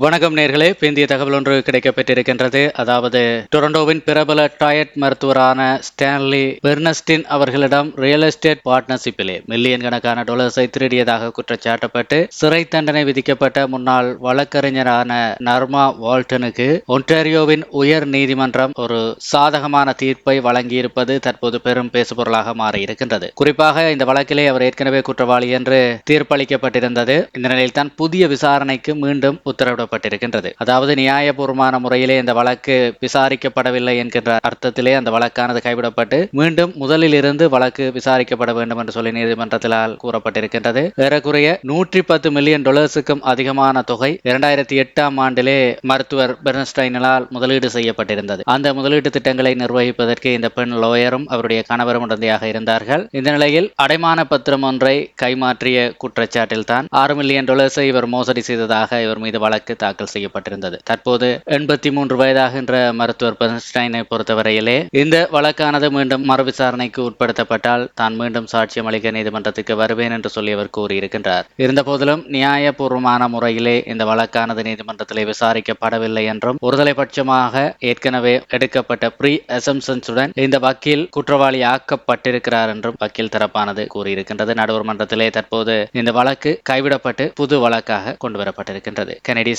வணக்கம் நேர்களே. பிந்திய தகவல் ஒன்று கிடைக்கப்பட்டிருக்கின்றது அதாவது டொரண்டோவின் பிரபல டாயட் மருத்துவரான ஸ்டான்லி பெர்னஸ்டின் அவர்களிடம் ரியல் எஸ்டேட் பார்ட்னர்ஷிப்பிலே மில்லியன் கணக்கான டாலர்ஸை திருடியதாக குற்றச்சாட்டப்பட்டு சிறை தண்டனை விதிக்கப்பட்ட முன்னாள் வழக்கறிஞரான நர்மா வால்டனுக்கு ஒன்டாரியோவின் உயர் நீதிமன்றம் ஒரு சாதகமான தீர்ப்பை வழங்கியிருப்பது தற்போது பெரும் பேசுபொருளாக மாறியிருக்கின்றது. குறிப்பாக இந்த வழக்கிலே அவர் ஏற்கனவே குற்றவாளி என்று தீர்ப்பளிக்கப்பட்டிருந்தது. இந்த நிலையில் தான் புதிய விசாரணைக்கு மீண்டும் கூறப்பட்டிருக்கின்றது அதாவது நியாயபூர்வமான முறையிலே இந்த வழக்கு விசாரிக்கப்படவில்லை என்கின்ற அர்த்தத்திலே அந்த வழக்கானது கைவிடப்பட்டு மீண்டும் முதலில் இருந்து வழக்கு விசாரிக்கப்பட வேண்டும் என்று சொல்லி நீதிமன்றத்தினால் கூறப்பட்டிருக்கின்றது. ஏறக்குறைய நூற்றி பத்து மில்லியன் டாலர்ஸுக்கும் அதிகமான தொகை இரண்டாயிரத்தி எட்டாம் ஆண்டிலே மருத்துவர் பெர்னஸ்டைனால் முதலீடு செய்யப்பட்டிருந்தது. அந்த முதலீட்டு திட்டங்களை நிர்வகிப்பதற்கு இந்த பெண் லோயரும் அவருடைய கணவரும் உடந்தையாக இருந்தார்கள். இந்த நிலையில் அடைமான பத்திரம் ஒன்றை கைமாற்றிய குற்றச்சாட்டில் தான் ஆறு மில்லியன் டாலர்ஸை இவர் மோசடி செய்ததாக இவர் மீது வழக்கு தாக்கல் செய்யப்பட்டிருந்தது. தற்போது எண்பத்தி மூன்று வயதாகின்ற மருத்துவர் பெர்ன்ஸ்டைனை பொறுத்தவரையிலே இந்த வழக்கானது மீண்டும் மறு விசாரணைக்கு உட்படுத்தப்பட்டால் தான் மீண்டும் சாட்சியம் அளிக்க நீதிமன்றத்துக்கு வருவேன் என்று சொல்லி அவர் கூறியிருக்கின்றார். இருந்தபோதிலும் நியாயபூர்வமான முறையிலே இந்த வழக்கானது நீதிமன்றத்திலே விசாரிக்கப்படவில்லை என்றும் ஒருதலை பட்சமாக ஏற்கனவே எடுக்கப்பட்ட ப்ரீ அசம்சன்ஸுடன் இந்த வக்கீல் குற்றவாளி ஆக்கப்பட்டிருக்கிறார் என்றும் வக்கீல் தரப்பானது கூறியிருக்கின்றது. நடுவர் மன்றத்திலே தற்போது இந்த வழக்கு கைவிடப்பட்டு புது வழக்காக கொண்டுவரப்பட்டிருக்கின்றது கனடிய